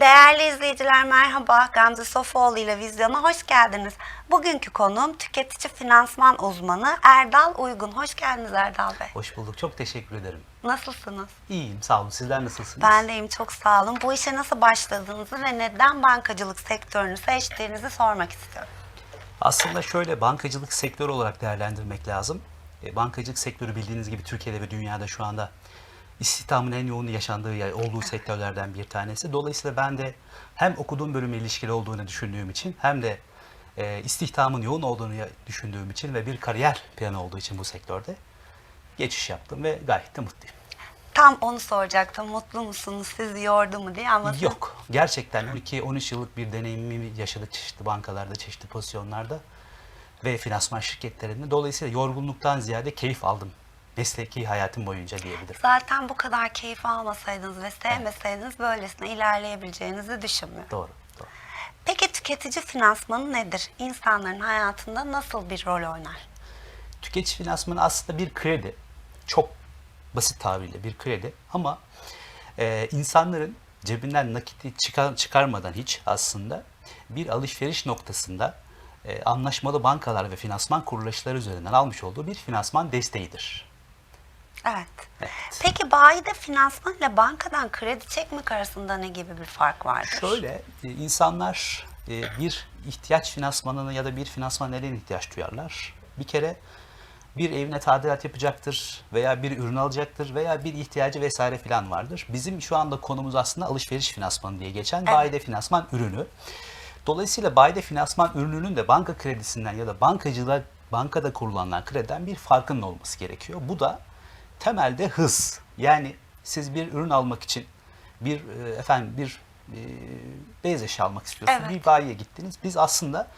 Değerli izleyiciler merhaba. Gamze Sofoğlu ile Vizyon'a hoş geldiniz. Bugünkü konuğum tüketici finansman uzmanı Erdal Uygun. Hoş geldiniz Erdal Bey. Hoş bulduk. Çok teşekkür ederim. Nasılsınız? İyiyim. Sağ olun. Sizler nasılsınız? Ben deyim çok sağ olun. Bu işe nasıl başladığınızı ve neden bankacılık sektörünü seçtiğinizi sormak istiyorum. Aslında şöyle bankacılık sektörü olarak değerlendirmek lazım. E, bankacılık sektörü bildiğiniz gibi Türkiye'de ve dünyada şu anda istihdamın en yoğun yaşandığı yer olduğu sektörlerden bir tanesi. Dolayısıyla ben de hem okuduğum bölümle ilişkili olduğunu düşündüğüm için hem de e, istihdamın yoğun olduğunu düşündüğüm için ve bir kariyer planı olduğu için bu sektörde geçiş yaptım ve gayet de mutluyum. Tam onu soracaktım. Mutlu musunuz? Sizi yordu mu diye ama Yok. Gerçekten 12-13 yıllık bir deneyimimi yaşadık çeşitli bankalarda, çeşitli pozisyonlarda ve finansman şirketlerinde. Dolayısıyla yorgunluktan ziyade keyif aldım. Mesleki hayatım boyunca diyebilirim. Zaten bu kadar keyif almasaydınız ve sevmeseydiniz böylesine ilerleyebileceğinizi düşünmüyorum. Doğru. doğru. Peki tüketici finansmanı nedir? İnsanların hayatında nasıl bir rol oynar? Tüketici finansmanı aslında bir kredi. Çok basit tabirle bir kredi ama e, insanların cebinden nakiti çıkar, çıkarmadan hiç aslında bir alışveriş noktasında e, anlaşmalı bankalar ve finansman kuruluşları üzerinden almış olduğu bir finansman desteğidir. Evet. Evet. Peki bayide finansman ile bankadan kredi çekmek arasında ne gibi bir fark vardır? Şöyle e, insanlar e, bir ihtiyaç finansmanına ya da bir finansman neden ihtiyaç duyarlar? Bir kere bir evine tadilat yapacaktır veya bir ürün alacaktır veya bir ihtiyacı vesaire filan vardır. Bizim şu anda konumuz aslında alışveriş finansmanı diye geçen Evet. bayide finansman ürünü. Dolayısıyla bayide finansman ürününün de banka kredisinden ya da bankacılığa bankada kurulanlar krediden bir farkının olması gerekiyor. Bu da temelde hız. Yani siz bir ürün almak için bir e, efendim bir e, beyaz eşya almak istiyorsunuz. Evet. Bir bayiye gittiniz. Biz aslında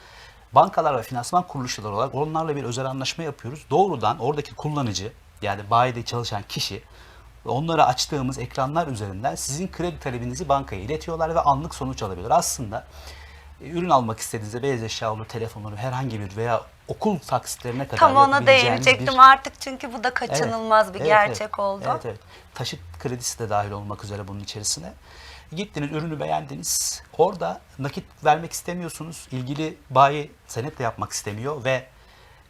bankalar ve finansman kuruluşları olarak onlarla bir özel anlaşma yapıyoruz. Doğrudan oradaki kullanıcı yani bayide çalışan kişi onlara açtığımız ekranlar üzerinden sizin kredi talebinizi bankaya iletiyorlar ve anlık sonuç alabiliyorlar. Aslında ürün almak istediğinizde beyaz eşya olur, telefon olur, herhangi bir veya okul taksitlerine kadar Tam ona yapabileceğiniz değinecektim bir- artık çünkü bu da kaçınılmaz Evet, bir evet, gerçek evet. oldu. Evet, evet. Taşıt kredisi de dahil olmak üzere bunun içerisine. Gittiniz, ürünü beğendiniz. Orada nakit vermek istemiyorsunuz. İlgili bayi senetle yapmak istemiyor ve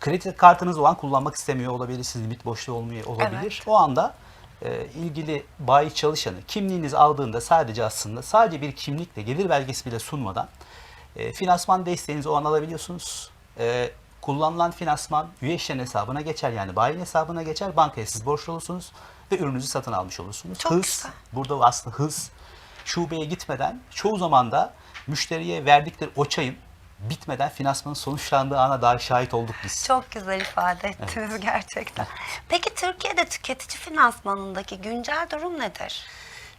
kredi kartınız olan kullanmak istemiyor olabilir. Sizin limit boşluğu olmuyor olabilir. Evet. O anda e, ilgili bayi çalışanı kimliğinizi aldığında sadece aslında sadece bir kimlikle gelir belgesi bile sunmadan e, finansman desteğinizi o an alabiliyorsunuz. E, kullanılan finansman üye işlerin hesabına geçer yani bayinin hesabına geçer. Bankaya siz borçlu olursunuz ve ürününüzü satın almış olursunuz. Çok hız, güzel. burada aslında hız şubeye gitmeden çoğu zaman da müşteriye verdikleri o çayın bitmeden finansmanın sonuçlandığı ana dair şahit olduk biz. Çok güzel ifade ettiniz gerçekten. Peki Türkiye'de tüketici finansmanındaki güncel durum nedir?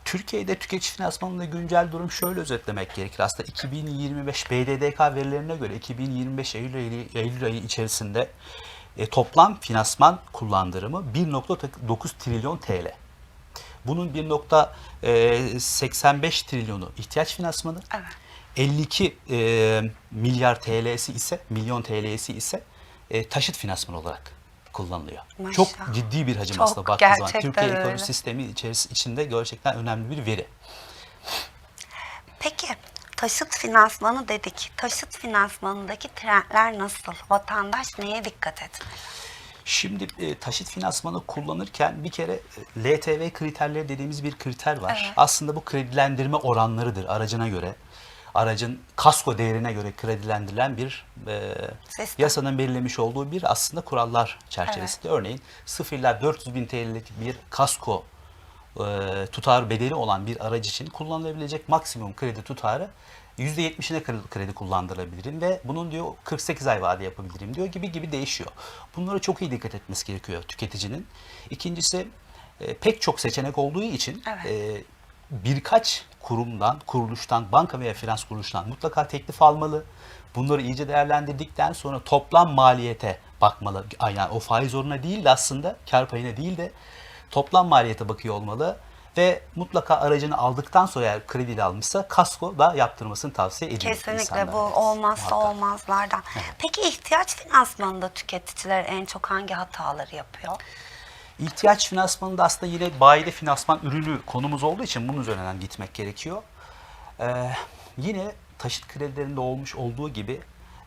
Türkiye'de tüketici finansmanında güncel durum şöyle özetlemek gerekir. Aslında 2025 BDDK verilerine göre 2025 Eylül ayı, Eylül ayı içerisinde e, toplam finansman kullandırımı 1.9 trilyon TL. Bunun 1.85 trilyonu ihtiyaç finansmanı, Evet. 52 e, milyar TL'si ise, milyon TL'si ise e, taşıt finansmanı olarak kullanılıyor. Maşallah. Çok ciddi bir hacim Çok, aslında baktığınız zaman. Türkiye öyle. ekonomi sistemi içeris- içinde gerçekten önemli bir veri. Peki taşıt finansmanı dedik. Taşıt finansmanındaki trendler nasıl? Vatandaş neye dikkat etmeli? Şimdi e, taşıt finansmanı kullanırken bir kere e, LTV kriterleri dediğimiz bir kriter var. Evet. Aslında bu kredilendirme oranlarıdır aracına göre. Aracın kasko değerine göre kredilendirilen bir e, Sistem. yasanın belirlemiş olduğu bir aslında kurallar çerçevesinde. Örneğin 0 ila 400 bin TL'lik bir kasko e, tutar bedeli olan bir aracı için kullanılabilecek maksimum kredi tutarı %70'ine kredi, kredi kullandırabilirim ve bunun diyor 48 ay vade yapabilirim diyor gibi gibi değişiyor. Bunlara çok iyi dikkat etmesi gerekiyor tüketicinin. İkincisi e, pek çok seçenek olduğu için Evet. e, birkaç kurumdan, kuruluştan, banka veya finans kuruluştan mutlaka teklif almalı. Bunları iyice değerlendirdikten sonra toplam maliyete bakmalı. Yani o faiz oranına değil de aslında kar payına değil de toplam maliyete bakıyor olmalı. Ve mutlaka aracını aldıktan sonra eğer krediyle almışsa kasko da yaptırmasını tavsiye ediyorum. Kesinlikle insanlara. bu olmazsa muhakkak. olmazlardan. Peki ihtiyaç finansmanında tüketiciler en çok hangi hataları yapıyor? İhtiyaç finansmanında aslında yine bayide finansman ürünü konumuz olduğu için bunun üzerinden gitmek gerekiyor. Ee, yine taşıt kredilerinde olmuş olduğu gibi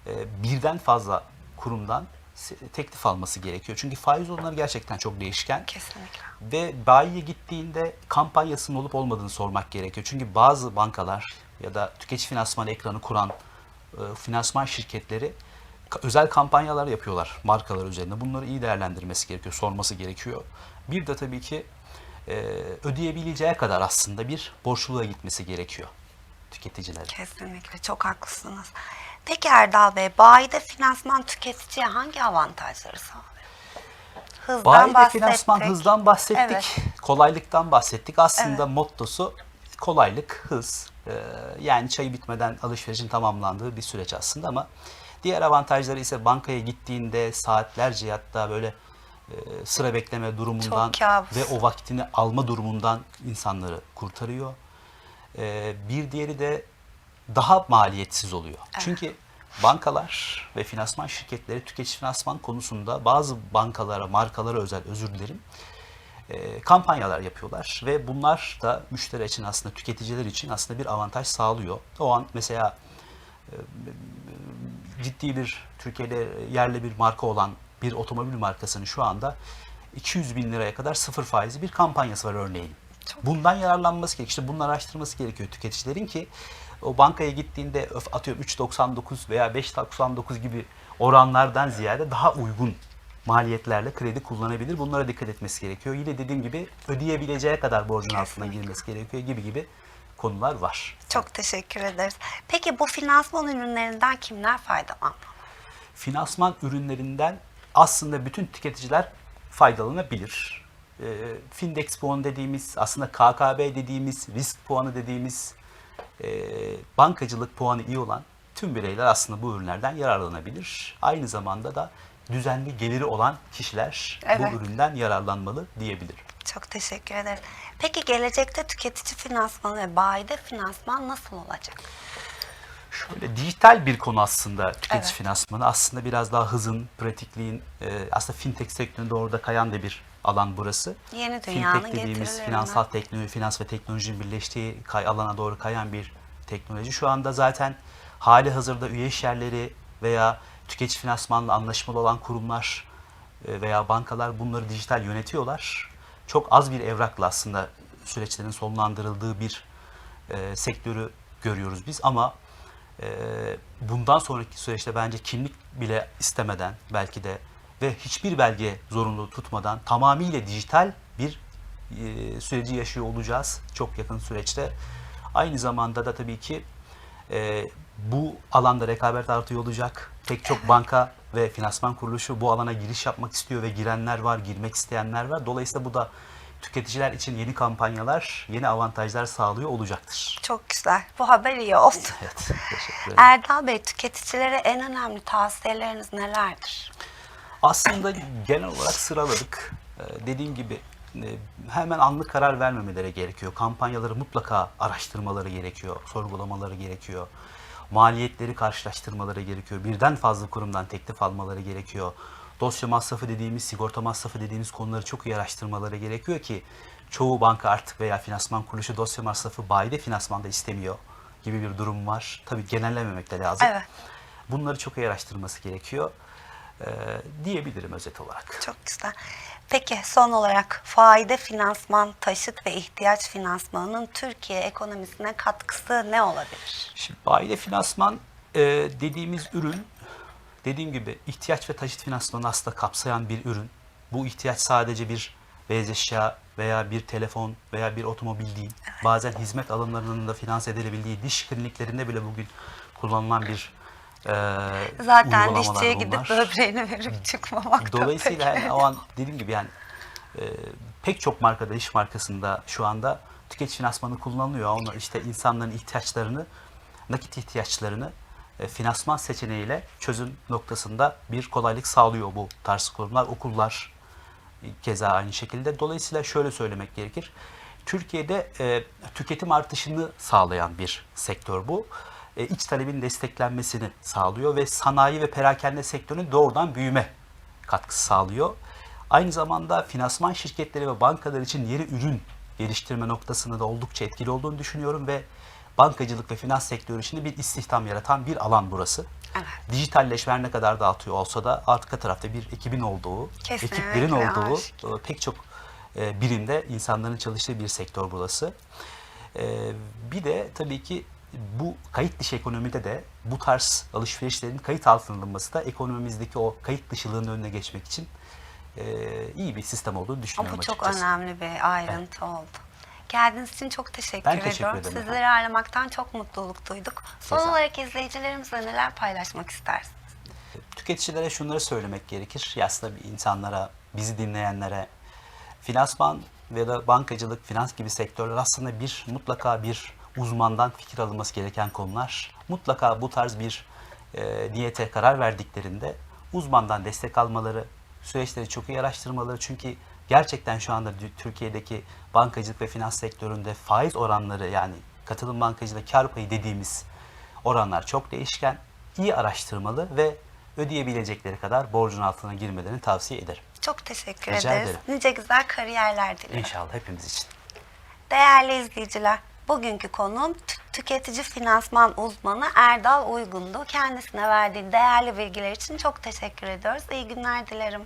e, birden fazla kurumdan teklif alması gerekiyor. Çünkü faiz oranları gerçekten çok değişken. Kesinlikle. Ve bayiye gittiğinde kampanyasının olup olmadığını sormak gerekiyor. Çünkü bazı bankalar ya da tüketici finansman ekranı kuran e, finansman şirketleri özel kampanyalar yapıyorlar markalar üzerinde. Bunları iyi değerlendirmesi gerekiyor, sorması gerekiyor. Bir de tabii ki e, ödeyebileceği kadar aslında bir borçluluğa gitmesi gerekiyor tüketiciler. Kesinlikle çok haklısınız. Peki Erdal Bey, bayide finansman tüketiciye hangi avantajları sağlıyor? Hızdan Bayide bahsettik. finansman hızdan bahsettik, Evet. kolaylıktan bahsettik. Aslında Evet. mottosu kolaylık, hız. Ee, yani çayı bitmeden alışverişin tamamlandığı bir süreç aslında ama diğer avantajları ise bankaya gittiğinde saatlerce hatta böyle e, sıra bekleme durumundan ve o vaktini alma durumundan insanları kurtarıyor. Ee, bir diğeri de daha maliyetsiz oluyor. Çünkü bankalar ve finansman şirketleri tüketici finansman konusunda bazı bankalara, markalara özel özür dilerim e, kampanyalar yapıyorlar ve bunlar da müşteri için aslında tüketiciler için aslında bir avantaj sağlıyor. O an mesela e, ciddi bir Türkiye'de yerli bir marka olan bir otomobil markasının şu anda 200 bin liraya kadar sıfır faizli bir kampanyası var örneğin. Çok Bundan yararlanması gerekiyor. İşte bunları araştırması gerekiyor tüketicilerin ki o bankaya gittiğinde öf, atıyorum 3.99 veya 5.99 gibi oranlardan ziyade daha uygun maliyetlerle kredi kullanabilir. Bunlara dikkat etmesi gerekiyor. Yine dediğim gibi ödeyebileceği kadar borcun altına girmesi gerekiyor gibi gibi konular var. Çok teşekkür ederiz. Peki bu finansman ürünlerinden kimler faydalanmalı? finansman ürünlerinden aslında bütün tüketiciler faydalanabilir. E, Findex puanı dediğimiz, aslında KKB dediğimiz, risk puanı dediğimiz, e, bankacılık puanı iyi olan tüm bireyler aslında bu ürünlerden yararlanabilir. Aynı zamanda da düzenli geliri olan kişiler Evet. bu üründen yararlanmalı diyebilirim. Çok teşekkür ederiz. Peki gelecekte tüketici finansmanı ve bayide finansman nasıl olacak? Şöyle dijital bir konu aslında tüketici Evet. finansmanı. Aslında biraz daha hızın, pratikliğin, e, aslında fintech sektöründe orada kayan da bir alan burası. Yeni dünyanın fintech dediğimiz finansal teknoloji, finans ve teknolojinin birleştiği kay alana doğru kayan bir teknoloji. Şu anda zaten hali hazırda üye iş yerleri veya tüketici finansmanla anlaşmalı olan kurumlar e, veya bankalar bunları dijital yönetiyorlar. Çok az bir evrakla aslında süreçlerin sonlandırıldığı bir e, sektörü görüyoruz biz ama e, bundan sonraki süreçte bence kimlik bile istemeden belki de ve hiçbir belge zorunluluğu tutmadan tamamıyla dijital bir e, süreci yaşıyor olacağız çok yakın süreçte. Aynı zamanda da tabii ki e, bu alanda rekabet artıyor olacak. Pek çok banka ve finansman kuruluşu bu alana giriş yapmak istiyor ve girenler var, girmek isteyenler var. Dolayısıyla bu da tüketiciler için yeni kampanyalar, yeni avantajlar sağlıyor olacaktır. Çok güzel. Bu haber iyi oldu. Evet, teşekkür ederim. Erdal Bey, tüketicilere en önemli tavsiyeleriniz nelerdir? Aslında genel olarak sıraladık. Ee, dediğim gibi e, hemen anlık karar vermemeleri gerekiyor. Kampanyaları mutlaka araştırmaları gerekiyor, sorgulamaları gerekiyor. Maliyetleri karşılaştırmaları gerekiyor. Birden fazla kurumdan teklif almaları gerekiyor. Dosya masrafı dediğimiz, sigorta masrafı dediğimiz konuları çok iyi araştırmaları gerekiyor ki çoğu banka artık veya finansman kuruluşu dosya masrafı bayide finansmanda istemiyor gibi bir durum var. Tabii genellememek de lazım. Evet. Bunları çok iyi araştırması gerekiyor ee, diyebilirim özet olarak. Çok güzel. Peki son olarak faide finansman, taşıt ve ihtiyaç finansmanının Türkiye ekonomisine katkısı ne olabilir? Şimdi bayide finansman e, dediğimiz ürün dediğim gibi ihtiyaç ve taşıt finansmanı aslında kapsayan bir ürün. Bu ihtiyaç sadece bir beyaz eşya veya bir telefon veya bir otomobil değil. Bazen hizmet alanlarının da finanse edilebildiği diş kliniklerinde bile bugün kullanılan bir e, Zaten dişçiye gidip bunlar. böbreğini verip çıkmamak da Dolayısıyla pek. yani o an dediğim gibi yani e, pek çok markada, iş markasında şu anda tüketici finansmanı kullanılıyor. Onlar işte insanların ihtiyaçlarını, nakit ihtiyaçlarını e, finansman seçeneğiyle çözüm noktasında bir kolaylık sağlıyor bu tarz kurumlar. Okullar keza aynı şekilde. Dolayısıyla şöyle söylemek gerekir. Türkiye'de e, tüketim artışını sağlayan bir sektör bu. E, iç talebin desteklenmesini sağlıyor ve sanayi ve perakende sektörünün doğrudan büyüme katkısı sağlıyor. Aynı zamanda finansman şirketleri ve bankalar için yeni ürün geliştirme noktasında da oldukça etkili olduğunu düşünüyorum ve bankacılık ve finans sektörü için bir istihdam yaratan bir alan burası. Evet. Dijitalleşme ne kadar dağıtıyor olsa da arka tarafta bir ekibin olduğu, Kesinlikle ekiplerin olduğu aşk. e, pek çok e, birimde insanların çalıştığı bir sektör burası. E, bir de tabii ki bu kayıt dışı ekonomide de bu tarz alışverişlerin kayıt altına alınması da ekonomimizdeki o kayıt dışılığın önüne geçmek için e, iyi bir sistem olduğunu düşünüyorum bu çok açıkçası. önemli bir ayrıntı oldu. Geldiğiniz için çok teşekkür Ben teşekkür ediyorum. ederim Sizleri ağırlamaktan çok mutluluk duyduk. Son Güzel. olarak izleyicilerimizle neler paylaşmak istersiniz? Tüketicilere şunları söylemek gerekir. Ya Aslında bir insanlara, bizi dinleyenlere finansman ve da bankacılık, finans gibi sektörler aslında bir mutlaka bir uzmandan fikir alınması gereken konular. Mutlaka bu tarz bir e, niyete karar verdiklerinde uzmandan destek almaları, süreçleri çok iyi araştırmaları. Çünkü gerçekten şu anda Türkiye'deki bankacılık ve finans sektöründe faiz oranları yani katılım bankacılığı kar payı dediğimiz oranlar çok değişken. İyi araştırmalı ve ödeyebilecekleri kadar borcun altına girmelerini tavsiye ederim. Çok teşekkür Rica ederiz. ederim. Nice güzel kariyerler dilerim. İnşallah hepimiz için. Değerli izleyiciler, bugünkü konuğum tü- tüketici finansman uzmanı Erdal Uygun'du. Kendisine verdiği değerli bilgiler için çok teşekkür ediyoruz. İyi günler dilerim.